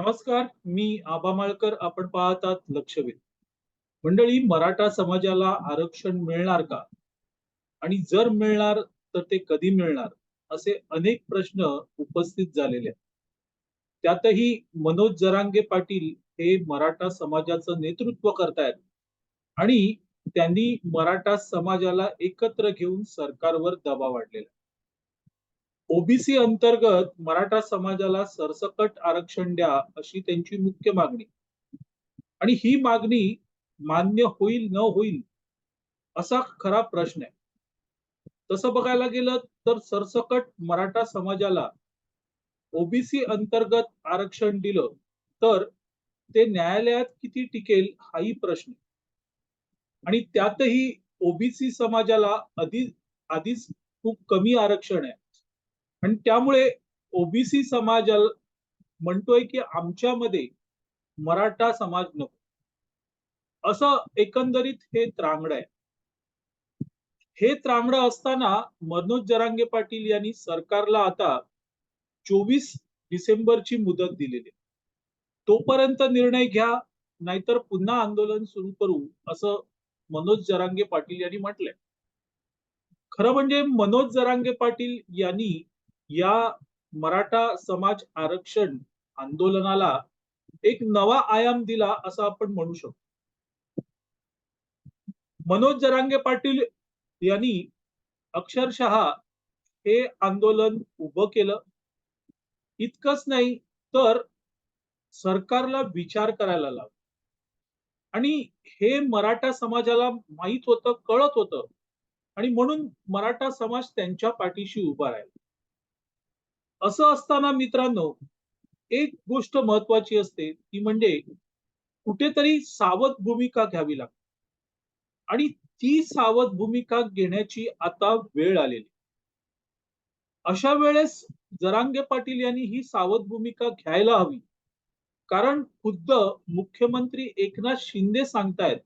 नमस्कार मी आबा माळकर. आपण पाहतात लक्षवेध. मंडळी मराठा समाजाला आरक्षण मिळणार का? आणि जर मिळणार तर ते कधी मिळणार? असे अनेक प्रश्न उपस्थित झालेले आहेत. त्यातही मनोज जरांगे पाटील हे मराठा समाजाचं नेतृत्व करतायत. आणि त्यांनी मराठा समाजाला एकत्र घेऊन सरकारवर दबाव वाढलेला ओबीसी अंतर्गत मराठा समाजाला सरसकट आरक्षण द्या अशी त्यांची मुख्य मागणी. आणि ही मागणी मान्य होईल न होईल असा खरा प्रश्न आहे. तसं बघायला गेलं तर सरसकट मराठा समाजाला ओबीसी अंतर्गत आरक्षण दिलं तर ते न्यायालयात किती टिकेल हाही प्रश्न आणि त्यातही ओबीसी समाजाला आधी आधीच खूप कमी आरक्षण आहे. आणि त्यामुळे ओबीसी समाज म्हणतोय की आमच्यामध्ये मराठा समाज नको. असं एकंदरीत हे त्रांगड आहे. हे त्रांगड असताना मनोज जरांगे पाटील यांनी सरकारला आता चोवीस डिसेंबरची मुदत दिलेली आहे. तोपर्यंत निर्णय घ्या नाहीतर पुन्हा आंदोलन सुरू करू असं मनोज जरांगे पाटील यांनी म्हटलंय. खरं म्हणजे मनोज जरांगे पाटील यांनी या मराठा समाज आरक्षण आंदोलनाला एक नवा आयाम दिला असं आपण म्हणू शकतो. मनोज जरांगे पाटील यांनी अक्षरशः हे आंदोलन उभं केलं. इतकंच नाही तर सरकारला विचार करायला लावला. आणि हे मराठा समाजाला माहीत होतं कळत होतं. आणि म्हणून मराठा समाज त्यांच्या पाठीशी उभा राहिला. असं असताना मित्रांनो एक गोष्ट महत्वाची असते ती म्हणजे कुठेतरी सावध भूमिका घ्यावी लागते. आणि ती सावध भूमिका घेण्याची आता वेळ आलेली. अशा वेळेस जरांगे पाटील यांनी ही सावध भूमिका घ्यायला हवी. कारण खुद्द मुख्यमंत्री एकनाथ शिंदे सांगतायत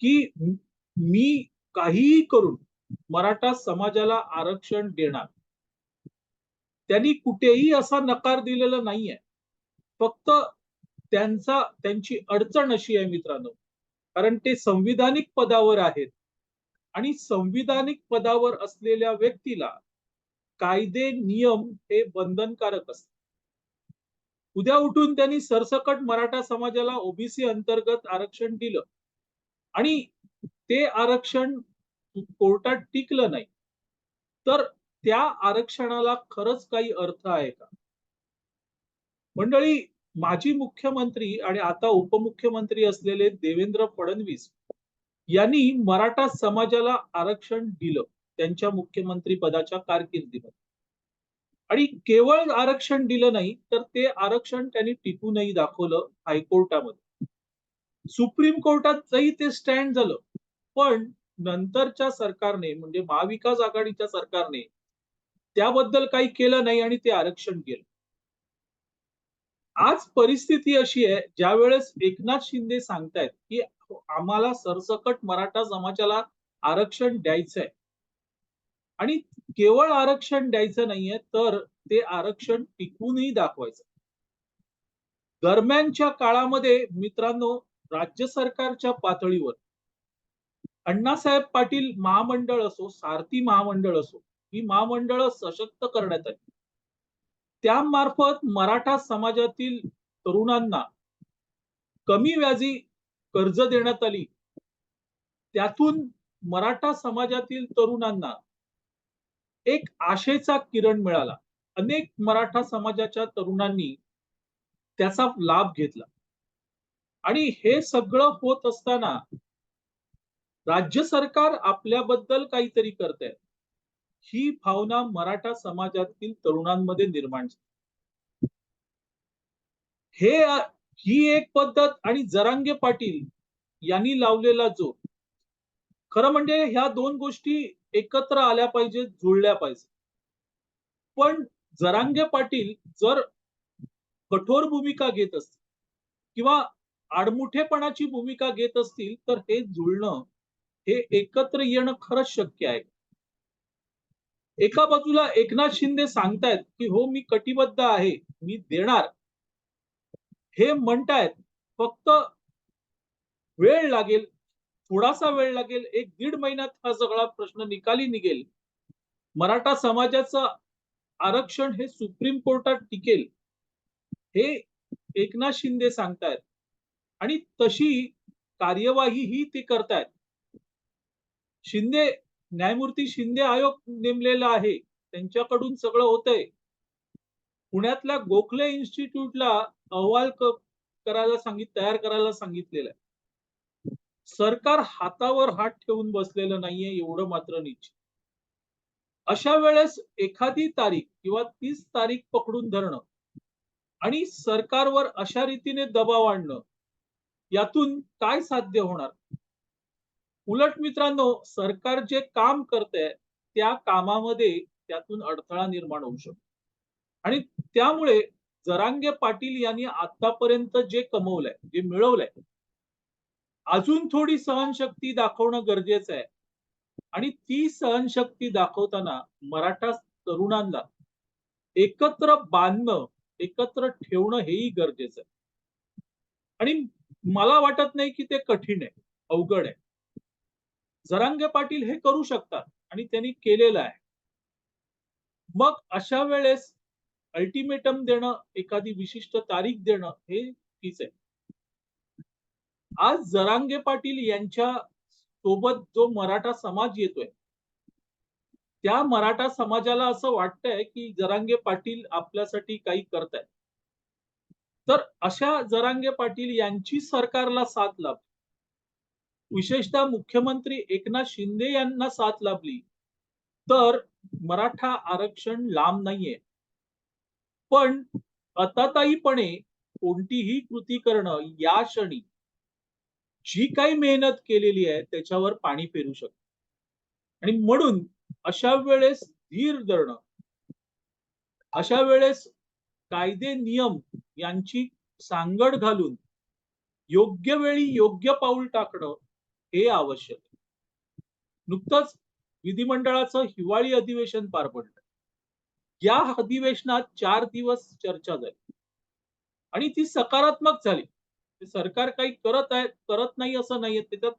की मी काहीही करून मराठा समाजाला आरक्षण देणार. त्यांनी कुठेही असा नकार दिलेला नाहीये. फक्त त्यांचा त्यांची अडचण अशी आहे मित्रांनो. कारण ते संविधानिक पदावर आहेत. आणि संविधानिक पदावर असलेल्या व्यक्तीला कायदे नियम हे बंधनकारक असतात. उद्या उठून त्यांनी सरसकट मराठा समाजाला ओबीसी अंतर्गत आरक्षण दिलं. आणि ते आरक्षण कोर्टात टिकलं नाही. तर त्या आरक्षणाला खरंच काही अर्थ आहे का? मंडळी माजी मुख्यमंत्री आणि आता उपमुख्यमंत्री असलेले देवेंद्र फडणवीस यांनी मराठा समाजाला आरक्षण दिलं त्यांच्या मुख्यमंत्री पदाच्या कारकिर्दीमध्ये. आणि केवळ आरक्षण दिलं नाही तर ते आरक्षण त्यांनी टिपूनही दाखवलं हायकोर्टामध्ये. सुप्रीम कोर्टातही ते स्टँड झालं पण नंतरच्या सरकारने म्हणजे महाविकास आघाडीच्या सरकारने त्याबद्दल काही केलं नाही आणि ते आरक्षण केलं आज परिस्थिती अशी आहे ज्या वेळेस एकनाथ शिंदे सांगतायत की आम्हाला सरसकट मराठा समाजाला आरक्षण द्यायचंय आणि केवळ आरक्षण द्यायचं नाहीये तर ते आरक्षण टिकूनही दाखवायचं. दरम्यानच्या काळामध्ये मित्रांनो राज्य सरकारच्या पातळीवर अण्णासाहेब पाटील महामंडळ असो सारथी महामंडळ असो ही महामंडळ सशक्त करण्यात आली. त्यामार्फत मराठा समाजातील तरुणांना कमी व्याजी कर्ज देण्यात आली. त्यातून मराठा समाजातील तरुणांना एक आशेचा किरण मिळाला. अनेक मराठा समाजाच्या तरुणांनी त्याचा लाभ घेतला. आणि हे सगळं होत असताना राज्य सरकार आपल्याबद्दल काहीतरी करत आहे ही भावना मराठा समाजातील तरुणांमध्ये निर्माण झाली. हे ही एक पद्धत आणि जरांगे पाटील यांनी लावलेला जो खरं म्हणजे ह्या दोन गोष्टी एकत्र आल्या पाहिजेत जुळल्या पाहिजे पण जरांगे पाटील जर कठोर भूमिका घेत असतील किंवा आडमुठेपणाची भूमिका घेत असतील तर हे जुळणं हे एकत्र येणं खरंच शक्य आहे. एका बाजूला एकनाथ शिंदे सांगतायत की हो मी कटिबद्ध आहे मी देणार. हे म्हणतायत फक्त वेळ लागेल थोडासा वेळ लागेल एक दीड महिन्यात हा सगळा प्रश्न निकाली निघेल. मराठा समाजाचं आरक्षण हे सुप्रीम कोर्टात टिकेल हे एकनाथ शिंदे सांगतायत. आणि तशी कार्यवाही ही ते करतायत. शिंदे न्यायमूर्ती शिंदे आयोग नेमलेला आहे. त्यांच्याकडून सगळं होतंय. पुण्यातल्या गोखले इन्स्टिट्यूटला अहवाल करायला सांगित तयार करायला सांगितलेलं आहे. सरकार हातावर हात ठेवून बसलेलं नाहीये एवढं मात्र निश्चित. अशा वेळेस एखादी तारीख किंवा तीस तारीख पकडून धरणं आणि सरकारवर अशा रीतीने दबाव आणणं यातून काय साध्य होणार? उलट मित्रांनो सरकार जे काम करते त्या कामामध्ये त्यातून अडथळा निर्माण होऊ शकतो. आणि त्यामुळे जरांगे पाटील यांनी आतापर्यंत जे कमवलंय जे मिळवलंय अजून थोडी सहनशक्ती दाखवणं गरजेचं आहे. आणि ती सहनशक्ती दाखवताना मराठा तरुणांना एकत्र बांधणं एकत्र ठेवणं हेही गरजेचं आहे. आणि मला वाटत नाही की ते कठीण आहे अवघड आहे. जरांगे पाटील हे करू शकतात आणि त्यांनी केलेलं आहे. मग अशा वेळेस अल्टिमेटम देणं एखादी विशिष्ट तारीख देणं हे चुकीचं आहे. आज जरांगे पाटील यांच्या सोबत जो मराठा समाज येतोय त्या मराठा समाजाला असं वाटतंय की जरांगे पाटील आपल्यासाठी काही करतायत. तर अशा जरांगे पाटील यांची सरकारला साथ लाभ. विशेषतः मुख्यमंत्री एकनाथ शिंदे यांना साथ लाभली. तर मराठा आरक्षण लांब नाहीये. पण अताताईपणे कोणतीही कृती करणं या क्षणी जी काही मेहनत केलेली आहे त्याच्यावर पाणी फेरू शकत. आणि म्हणून अशा वेळेस धीर धरणं अशा वेळेस कायदे नियम यांची सांगड घालून योग्य वेळी योग्य पाऊल टाकणं हे आवश्यक नुकतंच विधिमंडळाचं हिवाळी अधिवेशन पार पडलं. या अधिवेशनात चार दिवस चर्चा झाली. आणि ती सकारात्मक झाली. सरकार काही करत आहे करत नाही असं नाहीये. त्याच्यात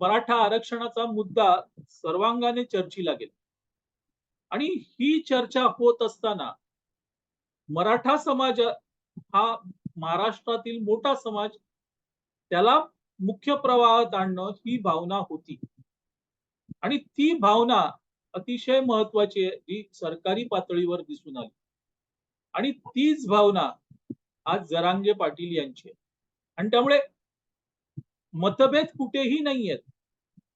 मराठा आरक्षणाचा मुद्दा सर्वांगाने चर्चीला गेला. आणि ही चर्चा होत असताना मराठा समाज हा महाराष्ट्रातील मोठा समाज त्याला मुख्य प्रवाहात आणणं ही भावना होती. आणि ती भावना अतिशय महत्वाची आहे जी सरकारी पातळीवर दिसून आली. आणि तीच भावना आज जरांगे पाटील यांची आहे. आणि त्यामुळे मतभेद कुठेही नाही आहेत.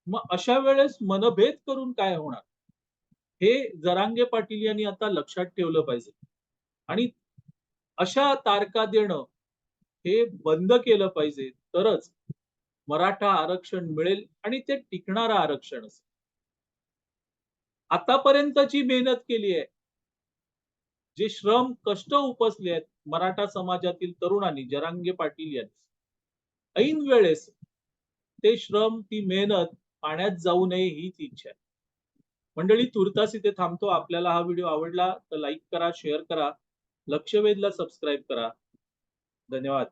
मग अशा वेळेस मनभेद करून काय होणार? हे जरांगे पाटील यांनी आता लक्षात ठेवलं पाहिजे. आणि अशा तारका देणं हे बंद केलं पाहिजे. तरच मराठा आरक्षण मिळेल आणि ते टिकणारं आरक्षण असेल. आतापर्यंतची मेहनत केली आहे. जे श्रम कष्ट उपसले आहेत मराठा समाजातील तरुणांनी जरांगे पाटील यांनी. ऐन वेळेस ते श्रम ती मेहनत पाण्यात जाऊ नये हीच इच्छा आहे. मंडळी तुर्तास इथे थांबतो. आपल्याला हा व्हिडिओ आवडला तर लाईक करा शेअर करा. लक्षवेधला सबस्क्राईब करा. धन्यवाद.